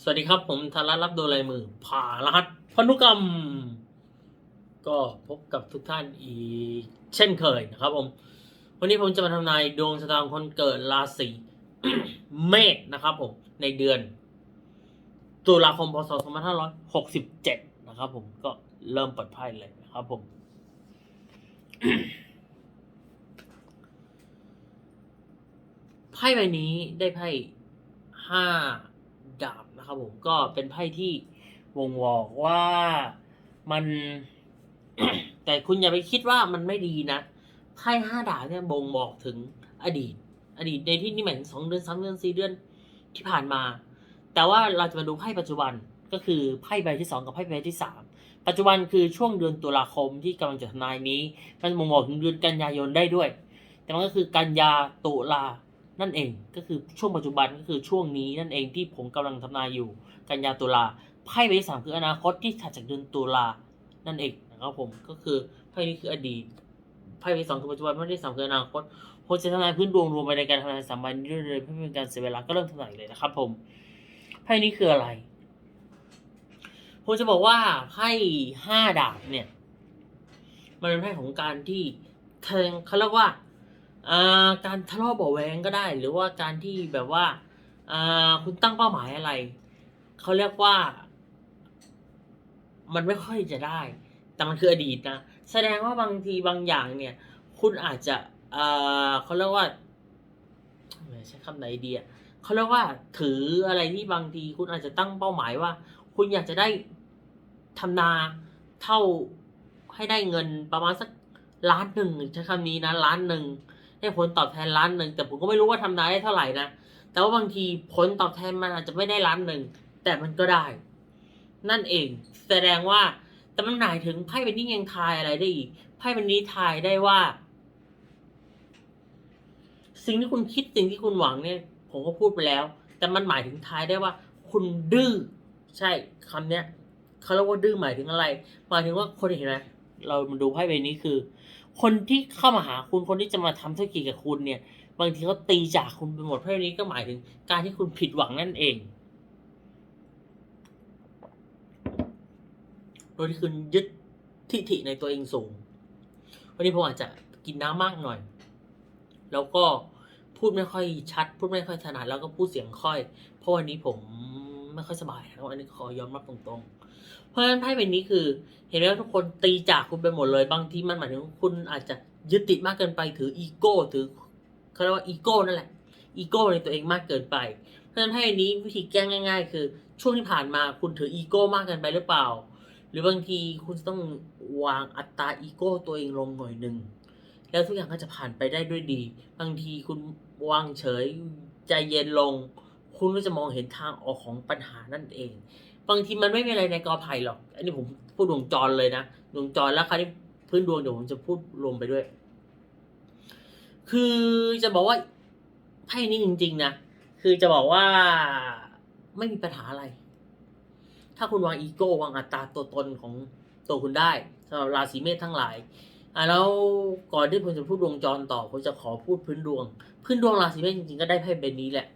สวัสดีครับผมธารัตรับดูลายมือ ผ่ารหัสพันธุกรรม ก็พบกับทุกท่านอีกเช่นเคยนะครับผม วันนี้ผมจะมาทำนายดวงชะตาของคนเกิดราศีเมษนะครับผม ในเดือน ตุลาคมพศ 2567 นะครับผมก็เริ่มเปิดไพ่เลยนะครับผม ไพ่ใบนี้ได้ไพ่ห้าดาบ นะครับผมก็เป็นไพ่ที่วงบอกว่ามันแต่คุณอย่าไปคิดว่ามันไม่ดีนะไพ่ห้าดาบเนี่ยบ่งบอกถึงอดีต อดีตในที่นี่หมายถึงสองเดือนสามเดือนสี่เดือนที่ผ่านมา แต่ว่าเราจะมาดูไพ่ปัจจุบันก็คือไพ่ใบที่สองกับไพ่ใบที่สามปัจจุบันคือช่วงเดือนตุลาคมที่กำลังจะทำนายนี้ มันบ่งบอกถึงเดือนกันยายนได้ด้วย แต่มันก็คือกันยาตุลา นั่นเองก็คือช่วงปัจจุบันก็คือช่วงนี้นั่นเองที่ผมกำลังทำนายอยู่ กันยาตุลาไพ่ใบที่สามคืออนาคตที่ถัดจากเดือนตุลานั่นเองนะครับผมก็คือไพ่นี้คืออดีตไพ่ใบสองคือปัจจุบันไพ่ที่สามคืออนาคตผมจะทำนายพื้นดวงรวมไปในการทำนายสามใบนี้ด้วยเลยเพื่อเป็นการเสียเวลาก็เริ่มทำนายเลยนะครับ ผมไพ่นี้คืออะไรผมจะบอกว่าไพ่ห้าดาบเนี่ย มันเป็นไพ่ของการที่เขาเรียกว่า การทะเลาะเบาแวงก็ได้ หรือว่าการที่แบบว่าคุณตั้งเป้าหมายอะไร เขาเรียกว่า มันไม่ค่อยจะได้ แต่มันคืออดีตนะ แสดงว่าบางทีบางอย่างเนี่ย คุณอาจจะเขาเรียกว่าใช้คำไหนดีอะเขาเรียกว่าถืออะไรที่บางทีคุณอาจจะตั้งเป้าหมายว่า คุณอยากจะได้ทำนาเท่าให้ได้เงินประมาณสักล้านหนึ่งใช้คำนี้นะล้านหนึ่ง ได้ผลตอบแทนล้านหนึ่งแต่ผมก็ไม่รู้ว่าทำนาได้เท่าไหร่นะแต่ว่าบางทีผลตอบแทนมันอาจจะไม่ได้ล้านหนึ่งแต่มันก็ได้ นั่นเอง แสดงว่า แต่มันหมายถึงไพ่ใบนี้ยังทายอะไรได้อีกไพ่ใบนี้ทายได้ว่า สิ่งที่คุณคิดสิ่งที่คุณหวังเนี่ย ผมก็พูดไปแล้ว แต่มันหมายถึงทายได้ว่า คุณดื้อใช่คำเนี้ยเขาเรียกว่าดื้อหมายถึงอะไร หมายถึงว่าคนเห็นไหมเรามาดูไพ่ใบนี้คือ คนที่เข้ามาหาคุณคนที่จะมาทำธุรกิจกับคุณเนี่ย บางทีเขาตีจากคุณไปหมดเพราะนี้ก็หมายถึงการที่คุณผิดหวังนั่นเอง โดยที่คุณยึดทิฐิในตัวเองสูง วันนี้ผมอาจจะกินน้ำมากหน่อย แล้วก็พูดไม่ค่อยชัด พูดไม่ค่อยถนัดแล้วก็พูดเสียงค่อย เพราะวันนี้ผม ไม่ค่อยสบายนะครับอันนี้ขอยอมรับตรงๆ เพราะฉะนั้นไพ่ใบนี้คือ เห็นไหมว่าทุกคนตีจากคุณไปหมดเลย บางทีมันหมายถึงคุณอาจจะยึดติดมากเกินไปถืออีโก้ถือเขาเรียกว่าอีโก้นั่นแหละอีโก้ในตัวเองมากเกินไป เพราะฉะนั้นไพ่ใบนี้วิธีแก้ง่าย ๆ คือ ช่วงที่ผ่านมาคุณถืออีโก้มากเกินไปหรือเปล่า หรือบางทีคุณจะต้องวางอัตราอีโก้ตัวเองลงหน่อยหนึ่งแล้วทุกอย่างก็จะผ่านไปได้ด้วยดี บางทีคุณวางเฉยใจเย็นลง คุณก็จะมองเห็นทางออกของปัญหานั่นเอง บางทีมันไม่มีอะไรในกอไผ่หรอก อันนี้ผมพูดดวงจรเลยนะ ดวงจรแล้วคราวนี้พื้นดวงเดี๋ยวผมจะพูดรวมไปด้วย คือจะบอกว่าไพ่นี้จริง ๆ นะ คือจะบอกว่าไม่มีปัญหาอะไร ถ้าคุณวางอีโก้วางอัตราตัวตนของตัวคุณได้สำหรับราศีเมษทั้งหลายอะแล้วก่อนที่ผมจะพูดดวงจรต่อผมจะขอพูดพื้นดวง พื้นดวงราศีเมษจริงๆก็ได้ไพ่ใบนี้แหละ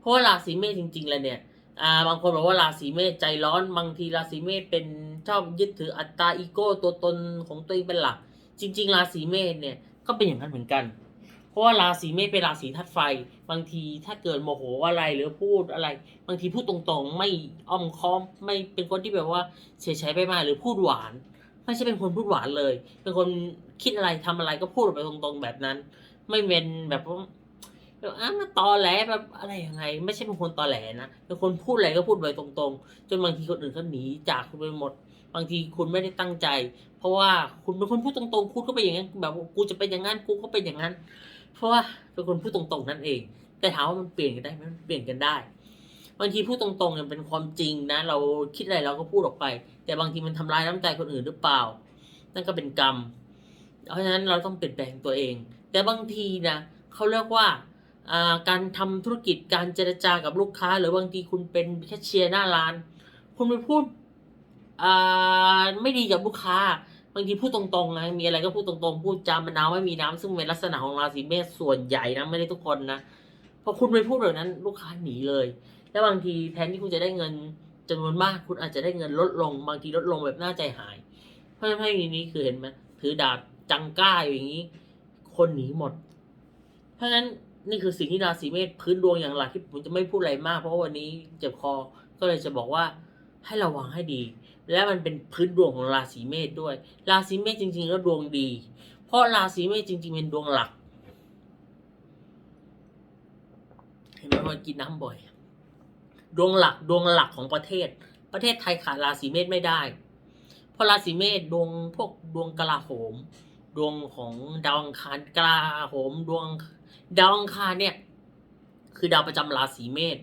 เพราะว่าราศีเมษจริง ๆ แล้วเนี่ยอ่าบางคนบอกว่าราศีเมษใจร้อนบางทีราศีเมษเป็นชอบยึดถืออัตตาอีโก้ตัวตนของตัวเองเป็นหลัก จริง ๆ ราศีเมษเนี่ยก็เป็นอย่างนั้นเหมือนกัน เพราะว่าราศีเมษเป็นราศีธาตุไฟ บางทีถ้าเกิดโมโหอะไรหรือพูดอะไร บางทีพูดตรงๆ ไม่อ้อมค้อมไม่เป็นคนที่แบบว่าเฉยๆไปมาหรือพูดหวาน ไม่ใช่เป็นคนพูดหวานเลย เป็นคนคิดอะไรทำอะไรก็พูดออกไปตรงๆแบบนั้น ไม่เป็นแบบว่า แบบอะมาตอแหลแบบอะไรยังไง ไม่ใช่เป็นคนตอแหลนะเป็นคนพูดอะไรก็พูดไปตรงๆ จนบางทีคนอื่นเขาหนีจากคุณไปหมด บางทีคุณไม่ได้ตั้งใจ เพราะว่าคุณเป็นคนพูดตรงๆคุณก็เป็นอย่างนั้นแบบกูจะเป็นอย่างนั้นกูก็เป็นอย่างนั้น เพราะว่าเป็นคนพูดตรงๆนั่นเอง แต่ถามว่ามันเปลี่ยนกันได้ไหมมันเปลี่ยนกันได้บางทีพูดตรงๆเนี่ยเป็นความจริงนะ เราคิดอะไรเราก็พูดออกไป แต่บางทีมันทำร้ายน้ำใจคนอื่นหรือเปล่า นั่นก็เป็นกรรม เพราะฉะนั้นเราต้องเปลี่ยนแปลงตัวเอง แต่บางทีนะเขาเรียกว่า การทำธุรกิจการเจรจากับลูกค้า หรือบางทีคุณเป็นแคชเชียร์หน้าร้าน คุณไปพูดไม่ดีกับลูกค้า บางทีพูดตรงๆนะมีอะไรก็พูดตรงๆ พูดจามะนาวไม่มีน้ำซึ่งเป็นลักษณะของราศีเมษส่วนใหญ่นะไม่ได้ทุกคนนะพอคุณไปพูดแบบนั้น ลูกค้าหนีเลย แล้วบางทีแทนที่คุณจะได้เงินจำนวนมาก คุณอาจจะได้เงินลดลง บางทีลดลงแบบน่าใจหาย เพราะฉะนั้นไพ่นี้คือเห็นไหมถือดาบจังก้าอยู่อย่างนี้ คนหนีหมด เพราะฉะนั้น นี่คือสิ่งที่ราศีเมษพื้นดวงอย่างหลักที่ผมจะไม่พูดอะไรมาก เพราะวันนี้เจ็บคอก็เลยจะบอกว่าให้ระวังให้ดี และมันเป็นพื้นดวงของราศีเมษด้วย ราศีเมษจริงๆแล้วดวงดี เพราะราศีเมษจริง ๆ เป็นดวงหลักเห็นไหมว่ากินน้ำบ่อย ดวงหลักดวงหลักของประเทศ ประเทศไทยขาดราศีเมษไม่ได้ เพราะราศีเมษดวงพวกดวงกลาโหม ดวงของดาวอังคารกลาโหมดวง ดาวอังคารเนี่ย คือดาวประจำราศีเมษ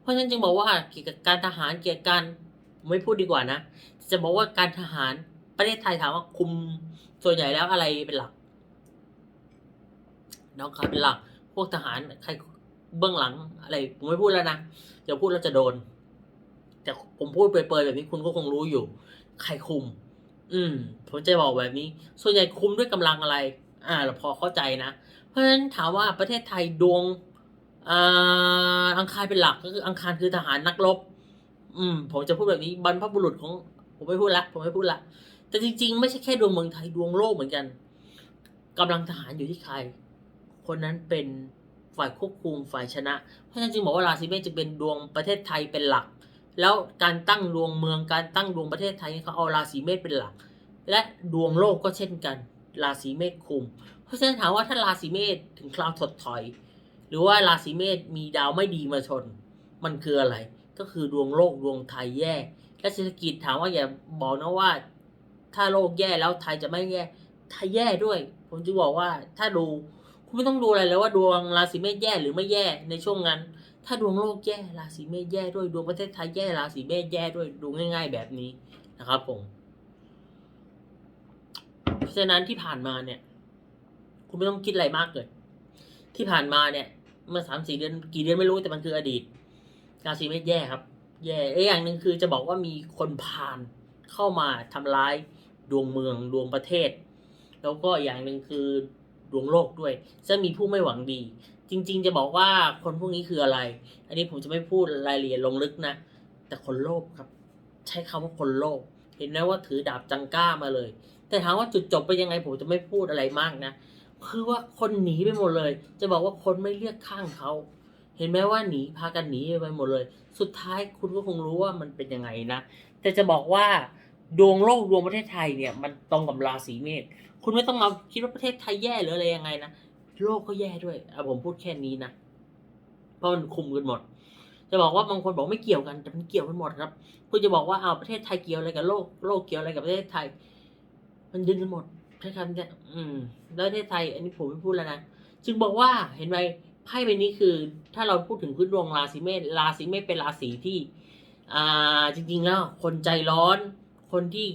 เพราะฉะนั้นจึงบอกว่าเกี่ยวกับการทหารเกี่ยวกับการไม่พูดดีกว่านะ จะบอกว่าการทหารประเทศไทยถามว่าคุมส่วนใหญ่แล้วอะไรเป็นหลักน้องครับเป็นหลัก พวกทหารใครเบื้องหลังอะไรผมไม่พูดแล้วนะเดี๋ยวพูดแล้วจะโดน แต่ผมพูดเปรยๆแบบนี้คุณก็คงรู้อยู่ ใครคุม อืมผมจะบอกแบบนี้ ส่วนใหญ่คุมด้วยกำลังอะไร อ่าเราพอเข้าใจนะ เพราะฉะนั้นถามว่าประเทศไทยดวงอังคารเป็นหลักก็คืออังคารคือทหารนักรบ อืม ผมจะพูดแบบนี้บรรพบุรุษของ ผมไม่พูดละ ผมไม่พูดละ แต่จริง ๆ ไม่ใช่แค่ดวงเมืองไทยดวงโลกเหมือนกันกำลังทหารอยู่ที่ใคร คนนั้นเป็นฝ่ายควบคุมฝ่ายชนะ เพราะฉะนั้นจึงบอกว่าราศีเมษจะเป็นดวงประเทศไทยเป็นหลัก แล้วการตั้งดวงเมืองการตั้งดวงประเทศไทยเขาเอาราศีเมษเป็นหลัก และดวงโลกก็เช่นกัน ราศีเมษคุม เพราะฉะนั้นถามว่าถ้าราศีเมษถึงคราวถดถอย หรือว่าราศีเมษมีดาวไม่ดีมาชน มันคืออะไร ก็คือดวงโลกดวงไทยแย่ และเศรษฐกิจถามว่าอย่าบอกนะว่า ถ้าโลกแย่แล้วไทยจะไม่แย่ไทยแย่ด้วย ผมจะบอกว่าถ้าดูคุณไม่ต้องดูอะไรเลยว่าดวงราศีเมษแย่หรือไม่แย่ในช่วงนั้น ถ้าดวงโลกแย่ราศีเมษแย่ด้วยดวงประเทศไทยแย่ราศีเมษแย่ด้วยดูง่าย ๆ แบบนี้นะครับผม เพราะฉะนั้นที่ผ่านมาเนี่ย คุณไม่ต้องคิดอะไรมากเลยที่ผ่านมาเนี่ย เมื่อสามสี่เดือนกี่เดือนไม่รู้แต่มันคืออดีตราศีเมษแย่ครับ แย่เอ้อย่างหนึ่งคือจะบอกว่ามีคนพาลเข้ามาทำร้ายดวงเมืองดวงประเทศ แล้วก็อย่างหนึ่งคือดวงโลกด้วย จะมีผู้ไม่หวังดี จริง ๆ จะบอกว่าคนพวกนี้คืออะไร อันนี้ผมจะไม่พูดรายละเอียดลงลึกนะ แต่คนโลภครับ ใช้คำว่าคนโลภเห็นไหมว่าถือดาบจังก้ามาเลย แต่ถามว่าจุดจบเป็นยังไงผมจะไม่พูดอะไรมากนะ คือว่าคนหนีไปหมดเลย จะบอกว่าคนไม่เลือกข้างเขาเห็นไหมว่าหนีพากันหนีไปหมดเลย สุดท้ายคุณก็คงรู้ว่ามันเป็นยังไงนะแต่จะบอกว่าดวงโลกดวงประเทศไทยเนี่ยมันตรงกับราศีเมษคุณไม่ต้องมาคิดว่าประเทศไทยแย่หรืออะไรยังไงนะโลกก็แย่ด้วยอะผมพูดแค่นี้นะเพราะมันคุมกันหมด จะบอกว่าบางคนบอกไม่เกี่ยวกันแต่มันเกี่ยวกันหมดครับ คุณจะบอกว่าเอาประเทศไทยเกี่ยวอะไรกับโลกโลกเกี่ยวอะไรกับประเทศไทย มันดึงกันหมด ใช้คำเนี้ยอืม แล้วประเทศไทย อันนี้ผมไม่พูดแล้วนะ จึงบอกว่าเห็นไหมไพ่ใบนี้คือ ถ้าเราพูดถึงพื้นดวงราศีเมษราศีเมษเป็นราศีที่ อ่า จริง ๆ แล้ว คนใจร้อน คนที่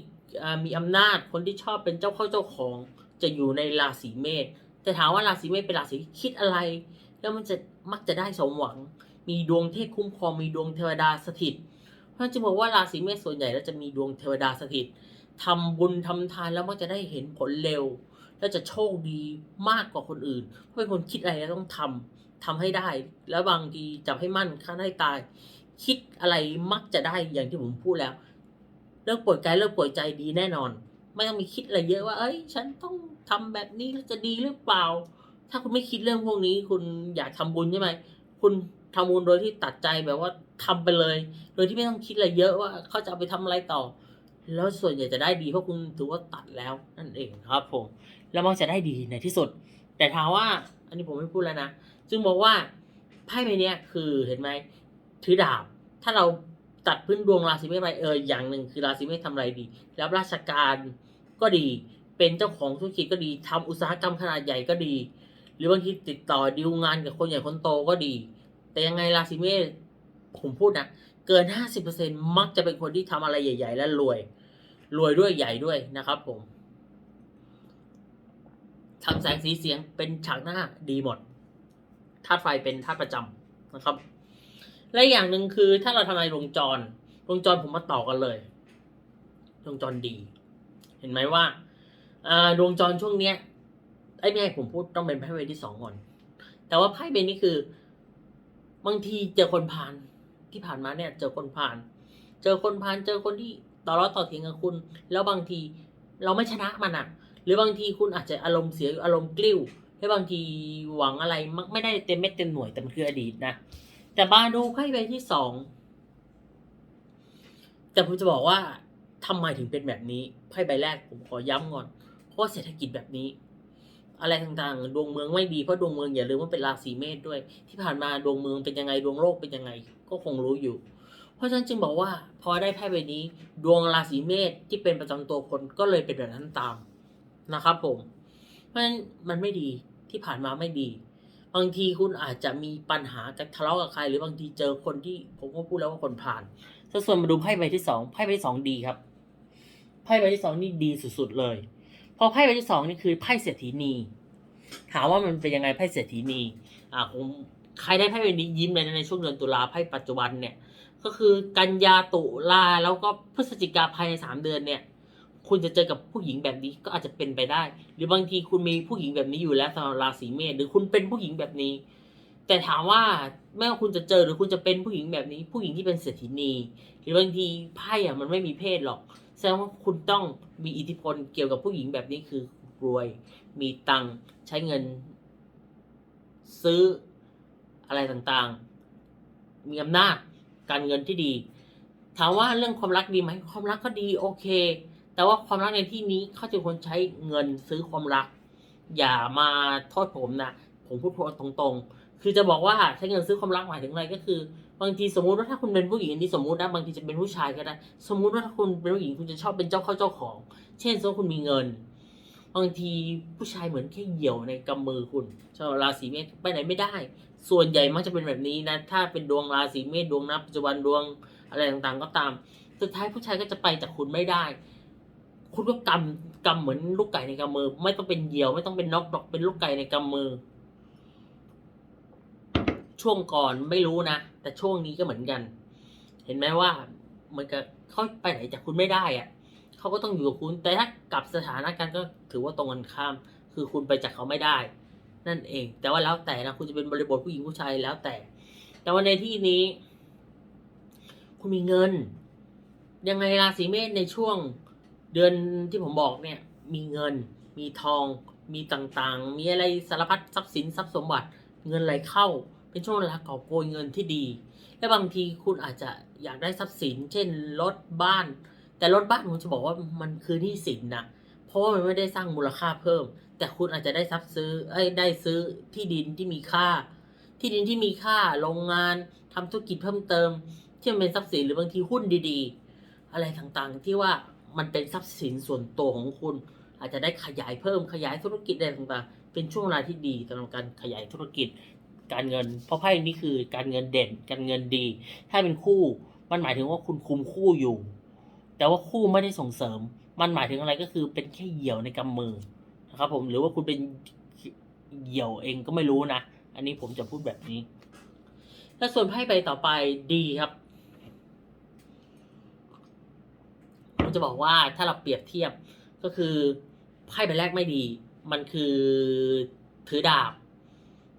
อ่ามีอำนาจ คนที่ชอบเป็นเจ้าเข้าเจ้าของ จะอยู่ในราศีเมษ แต่ถามว่าราศีเมษเป็นราศีที่คิดอะไร แล้วมันจะมักจะได้สมหวัง มีดวงเทพคุ้มครอง มีดวงเทวดาสถิต เพราะฉะนั้นจึงบอกว่าราศีเมษส่วนใหญ่แล้วจะมีดวงเทวดาสถิต ทำบุญทำทานแล้วมักจะได้เห็นผลเร็ว และจะโชคดีมากกว่าคนอื่น เพราะเป็นคนคิดอะไรแล้วต้องทำทำให้ได้ แล้วบางทีจับให้มั่นฆ่าให้ตาย คิดอะไรมักจะได้อย่างที่ผมพูดแล้วเลิกป่วยกายเลิกป่วยใจดีแน่นอน ไม่ต้องมีคิดอะไรเยอะว่า เอ้ย ฉันต้องทำแบบนี้แล้วจะดีหรือเปล่า ถ้าคุณไม่คิดเรื่องพวกนี้ คุณอยากทำบุญใช่ไหมคุณทำบุญโดยที่ตัดใจแบบว่าทำไปเลย โดยที่ไม่ต้องคิดอะไรเยอะว่าเขาจะเอาไปทำอะไรต่อ แล้วส่วนใหญ่จะได้ดีเพราะคุณถือว่าตัดแล้วนั่นเองครับผมแล้วมักจะได้ดีในที่สุด แต่ถามว่า อันนี้ผมไม่พูดแล้วนะจึงบอกว่าไพ่ใบนี้คือเห็นไหมถือดาบ ถ้าเราตัดพื้นดวงราศีเมษไปเอออย่างหนึ่งคือราศีเมษทำอะไรดีแล้วราชการก็ดี เป็นเจ้าของธุรกิจก็ดีทำอุตสาหกรรมขนาดใหญ่ก็ดี หรือบางทีติดต่อดีลงานกับคนใหญ่คนโตก็ดี แต่ยังไงราศีเมษผมพูดนะเกินห้าสิบเปอร์เซ็นมักจะเป็นคนที่ทำอะไรใหญ่ ๆ และรวย รวยด้วยใหญ่ด้วยนะครับผมทำแสงสีเสียงเป็นฉากหน้าดีหมดธาตุไฟเป็นธาตุประจำนะครับ และอย่างหนึ่งคือถ้าเราทำลายวงจร วงจรผมมาต่อกันเลย วงจรดี เห็นไหมว่าดวงจรช่วงเนี้ยไอ้ไม่ให้ผมพูดต้องเป็นไพ่ใบที่สองก่อนแต่ว่าไพ่ใบนี้คือ บางทีเจอคนผ่านที่ผ่านมาเนี่ย เจอคนผ่าน เจอคนผ่านเจอคนที่ ต่อร้อต่อเถียงกับคุณ แล้วบางทีเราไม่ชนะมันอะหรือบางทีคุณอาจจะอารมณ์เสียอารมณ์กลิ้วและบางทีหวังอะไรมักไม่ได้เต็มเม็ดเต็มหน่วยแต่มันคืออดีตนะแต่มาดูไพ่ใบที่สองแต่ผมจะบอกว่าทำไมถึงเป็นแบบนี้ไพ่ใบแรกผมขอย้ำก่อนเพราะเศรษฐกิจแบบนี้ อะไรต่างๆ ดวงเมืองไม่ดีเพราะดวงเมืองอย่าลืมว่าเป็นราศีเมษด้วย ที่ผ่านมาดวงเมืองเป็นยังไงดวงโลกเป็นยังไง ก็คงรู้อยู่ เพราะฉะนั้นจึงบอกว่าพอได้ไพ่ใบนี้ ดวงราศีเมษที่เป็นประจำตัวคนก็เลยเป็นแบบนั้นตามนะครับผม เพราะฉะนั้นมันไม่ดีที่ผ่านมาไม่ดี บางทีคุณอาจจะมีปัญหากับทะเลาะกับใคร หรือบางทีเจอคนที่ผมก็พูดแล้วว่าคนผ่านถ้าส่วนมาดูไพ่ใบที่สองไพ่ใบที่สองดีครับไพ่ใบที่สองนี่ดีสุดๆเลยพอไพ่ใบที่สองนี่คือไพ่เศรษฐีนีถามว่ามันเป็นยังไงไพ่เศรษฐีนีอ่าคงใครได้ไพ่ใบนี้ยิ้มเลยนะในช่วงเดือนตุลาไพ่ปัจจุบันเนี่ย ก็คือกันยาตุลาแล้วก็พฤศจิกาภายในสามเดือนเนี่ย คุณจะเจอกับผู้หญิงแบบนี้ก็อาจจะเป็นไปได้ หรือบางทีคุณมีผู้หญิงแบบนี้อยู่แล้วสำหรับราศีเมษหรือคุณเป็นผู้หญิงแบบนี้ แต่ถามว่าไม่ว่าคุณจะเจอหรือคุณจะเป็นผู้หญิงแบบนี้ ผู้หญิงที่เป็นเศรษฐีนี หรือบางทีไพ่อะมันไม่มีเพศหรอกแสดงว่าคุณต้องมีอิทธิพลเกี่ยวกับผู้หญิงแบบนี้คือรวย มีตังค์ใช้เงิน ซื้ออะไรต่างๆ มีอำนาจ การเงินที่ดี ถามว่าเรื่องความรักดีไหมความรักก็ดีโอเค แต่ว่าความรักในที่นี้เขาจะคนใช้เงินซื้อความรัก อย่ามาโทษผมนะผมพูดตรงๆ คือจะบอกว่าใช้เงินซื้อความรักหมายถึงอะไรก็คือบางทีสมมุติว่าถ้าคุณเป็นผู้หญิงอันนี้สมมุตินะบางทีจะเป็นผู้ชายก็ได้ สมมุติว่าถ้าคุณเป็นผู้หญิงคุณจะชอบเป็นเจ้าเข้าเจ้าของ เช่นสมมติคุณมีเงิน บางทีผู้ชายเหมือนแค่เหี่ยวในกำมือคุณชาวราศีเมษไปไหนไม่ได้ ส่วนใหญ่มักจะเป็นแบบนี้นะ ถ้าเป็นดวงราศีเมษดวงนับปัจจุบันดวงอะไรต่างๆ ก็ตาม สุดท้ายผู้ชายก็จะไปจากคุณไม่ได้ คุณก็กำกำเหมือนลูกไก่ในกำมือ ไม่ต้องเป็นเหยี่ยวไม่ต้องเป็นนกหรอกเป็นลูกไก่ในกำมือ ช่วงก่อนไม่รู้นะ แต่ช่วงนี้ก็เหมือนกัน เห็นไหมว่าเหมือนกับเขาไปไหนจากคุณไม่ได้อะ เขาก็ต้องอยู่กับคุณ แต่ถ้ากลับสถานะกันก็ถือว่าตรงกันข้าม คือคุณไปจากเขาไม่ได้ นั่นเอง แต่ว่าแล้วแต่นะคุณจะเป็นบริบทผู้หญิงผู้ชายแล้วแต่ แต่ว่าในที่นี้ คุณมีเงิน ยังไงราศีเมษในช่วงเดือนที่ผมบอกเนี่ย มีเงิน มีทอง มีต่างๆ มีอะไรสารพัดทรัพย์สินทรัพย์สมบัติ เงินไหลเข้าเป็นช่วงเวลากอบโกยเงินที่ดี และบางทีคุณอาจจะอยากได้ทรัพย์สิน เช่นรถบ้าน แต่รถบ้านผมจะบอกว่ามันคือหนี้สินนะเพราะว่ามันไม่ได้สร้างมูลค่าเพิ่ม แต่คุณอาจจะได้ทรัพย์ซื้อเอ้ยได้ซื้อที่ดินที่มีค่า ที่ดินที่มีค่าโรงงานทำธุรกิจเพิ่มเติม ที่มันเป็นทรัพย์สินหรือบางทีหุ้นดีๆ อะไรต่างๆ ที่ว่ามันเป็นทรัพย์สินส่วนตัวของคุณ อาจจะได้ขยายเพิ่มขยายธุรกิจอะไรต่างๆ เป็นช่วงเวลาที่ดีสำหรับการขยายธุรกิจ การเงิน เพราะไพ่นี้คือการเงินเด่น การเงินดี ถ้าเป็นคู่มันหมายถึงว่าคุณคุมคู่อยู่ แต่ว่าคู่ไม่ได้ส่งเสริม มันหมายถึงอะไรก็คือเป็นแค่เหยี่ยวในกำมือนะครับผมหรือว่าคุณเป็นเหยี่ยวเองก็ไม่รู้นะ อันนี้ผมจะพูดแบบนี้ แล้วส่วนไพ่ใบต่อไปดีครับผมจะบอกว่าถ้าเราเปรียบเทียบก็คือไพ่ใบแรกไม่ดี มันคือถือดาบ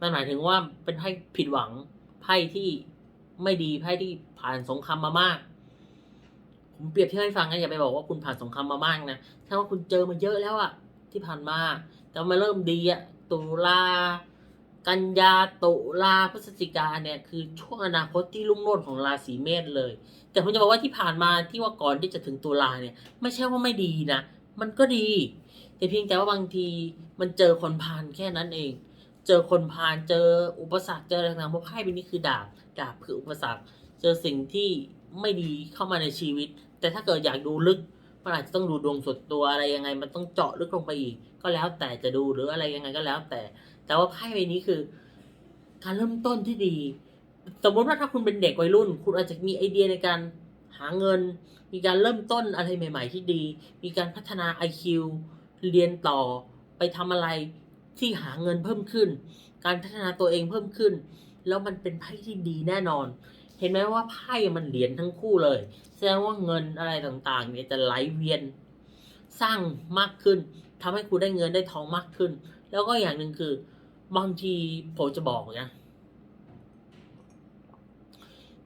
มันหมายถึงว่าเป็นไพ่ผิดหวังไพ่ที่ไม่ดีไพ่ที่ผ่านสงครามมามาก ผมเปรียบเทียบให้ฟังนะอย่าไปบอกว่าคุณผ่านสงครามมามากนะถ้าว่าคุณเจอมาเยอะแล้วอะที่ผ่านมา แต่มาเริ่มดีอะตุลากันยาตุลาพฤศจิกาเนี่ยคือช่วงอนาคตที่รุ่งโรจน์ของราศีเมษเลย แต่ผมจะบอกว่าที่ผ่านมาที่ว่าก่อนที่จะถึงตุลาเนี่ย ไม่ใช่ว่าไม่ดีนะ มันก็ดี แต่เพียงแต่ว่าบางทีมันเจอคนพาลแค่นั้นเอง เจอคนพาลเจออุปสรรคเจออะไรต่างๆเพราะไพ่ใบนี้คือดาบดาบคืออุปสรรค เจอสิ่งที่ ไม่ดีเข้ามาในชีวิต แต่ถ้าเกิดอยากดูลึกมันอาจจะต้องดูดวงส่วนตัวอะไรยังไง มันต้องเจาะลึกลงไปอีก ก็แล้วแต่จะดูหรืออะไรยังไงก็แล้วแต่ แต่ว่าไพ่ใบนี้คือ การเริ่มต้นที่ดี สมมติว่าถ้าคุณเป็นเด็กวัยรุ่น คุณอาจจะมีไอเดียในการหาเงิน มีการเริ่มต้นอะไรใหม่ ๆ ที่ดี มีการพัฒนา IQ เรียนต่อไปทำอะไรที่หาเงินเพิ่มขึ้น การพัฒนาตัวเองเพิ่มขึ้น แล้วมันเป็นไพ่ที่ดีแน่นอน เห็นไหมว่าไพ่มันเหรียญทั้งคู่เลย แสดงว่าเงินอะไรต่างๆ เนี่ยจะไหลเวียนสร้างมากขึ้นทำให้คุณได้เงินได้ทองมากขึ้น แล้วก็อย่างหนึ่งคือบางทีผมจะบอกนะ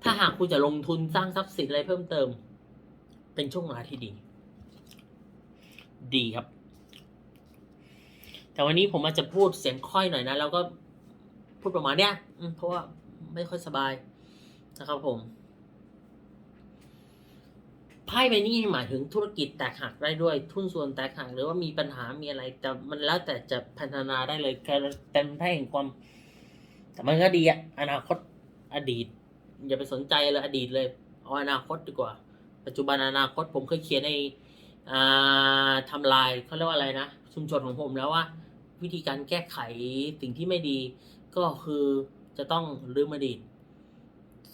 ถ้าหากคุณจะลงทุนสร้างทรัพย์สินอะไรเพิ่มเติม เป็นช่วงเวลาที่ดี ดีครับ แต่วันนี้ผมอาจจะพูดเสียงค่อยหน่อยนะแล้วก็พูดประมาณเนี้ยเพราะว่าไม่ค่อยสบาย นะครับผมไพ่ใบนี้หมายถึงธุรกิจแตกหักได้ด้วย ทุนส่วนแตกหักหรือว่ามีปัญหามีอะไรแต่มันแล้วแต่จะพัฒนาได้เลยเป็นไพ่แห่งความ แต่มันก็ดีอะอนาคตอดีต อย่าไปสนใจเลยอดีตเลยเอาอนาคตดีกว่า ปัจจุบันอนาคตผมเคยเขียนในอ่าทำลายเขาเรียกว่าอะไรนะชุมชนของผมแล้วว่า วิธีการแก้ไขสิ่งที่ไม่ดี ก็คือจะต้องลืมอดีต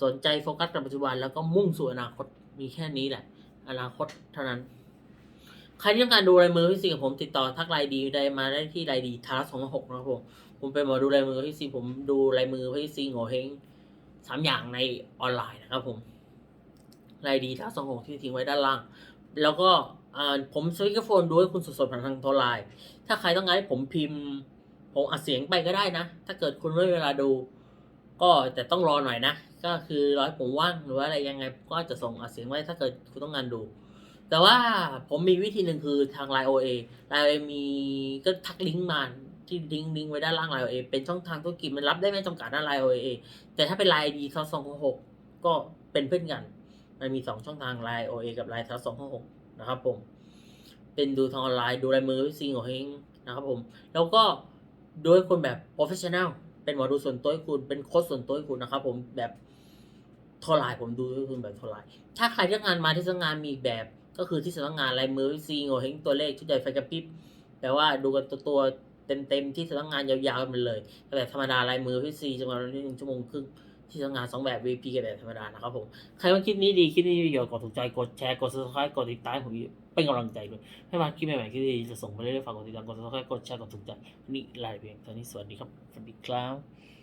สนใจโฟกัสกับปัจจุบันแล้วก็มุ่งสู่อนาคตมีแค่นี้แหละ อนาคตเท่านั้น ใครที่ต้องการดูลายมือพี่ซีกับผมติดต่อทักไลน์ดีได้มาได้ที่ไลน์ดีทาร์สองหกนะครับผมผมเป็นหมอดูลายมือพี่ซีผมดูลายมือพี่ซีโง่เฮงสามอย่างในออนไลน์นะครับผมไลน์ดีทาร์สองหกที่ทิ้งไว้ด้านล่าง แล้วก็อ่าผมสวิกโฟนดูให้คุณสดๆผ่านทางโทรไลน์ถ้าใครต้องการให้ผมพิมพ์ ผมอัดเสียงไปก็ได้นะ ถ้าเกิดคุณไม่มีเวลาดู ก็แต่ต้องรอหน่อยนะ ก็คือร้อให้ผมว่างหรือว่าอะไรยังไงก็จะส่งอัดเสียงไว้ถ้าเกิดคุณต้องการดู แต่ว่าผมมีวิธีหนึ่งคือทางไลน์ OA ไลน์ OA มีก็ทักลิงก์มาที่ลิงก์ลิงก์ไว้ด้านล่างไลน์ OA เป็นช่องทางธุรกิจมันรับได้ไม่จำกัดด้านไลน์ OA แต่ถ้าเป็นไลน์ ID ทัสองหกก็เป็นเพื่อนกัน มันมีสองช่องทางไลน์ OA กับไลน์ทัสองหกนะครับผม เป็นดูทางออนไลน์ดูลายมือซิงของเฮงนะครับผม แล้วก็ดูให้คนแบบ professional เเป็นหมอดูส่วนตัวให้คุณเป็นโค้ชส่วนตัวให้คุณนะครับ ผมแบบทรไลน์ผมดูให้คุณแบบทรไลน์ถ้าใครที่งานมาที่สำนักงานมีแบบ ก็คือที่สำนักงานลายมือซิงของเฮงตัวเลขชุดใหญ่ไฟกระพริบแปลว่าดูกันตัวตัวเต็มเต็มๆที่สำนักงานยาวๆกันไปเลยแบบธรรมดาลายมือพี่ซีจะมาที่หนึ่งชั่วโมงครึ่งที่สำนักงานสองแบบ VP กับแบบธรรมดานะครับผม ใครว่าคลิปนี้ดี คลิปนี้มีประโยชน์กดถูกใจ กดแชร์ กด subscribe กดติดตามผม เป็นกำลังใจด้วย ให้มาคลิปใหม่ๆคลิปดีๆจะส่งไปเรื่อยๆฝากกดติดตามกดซับสไครต์กดแชร์กดถูกใจวันนี่ลาไปเพียงเท่านี้สวัสดีครับสวัสดีครับ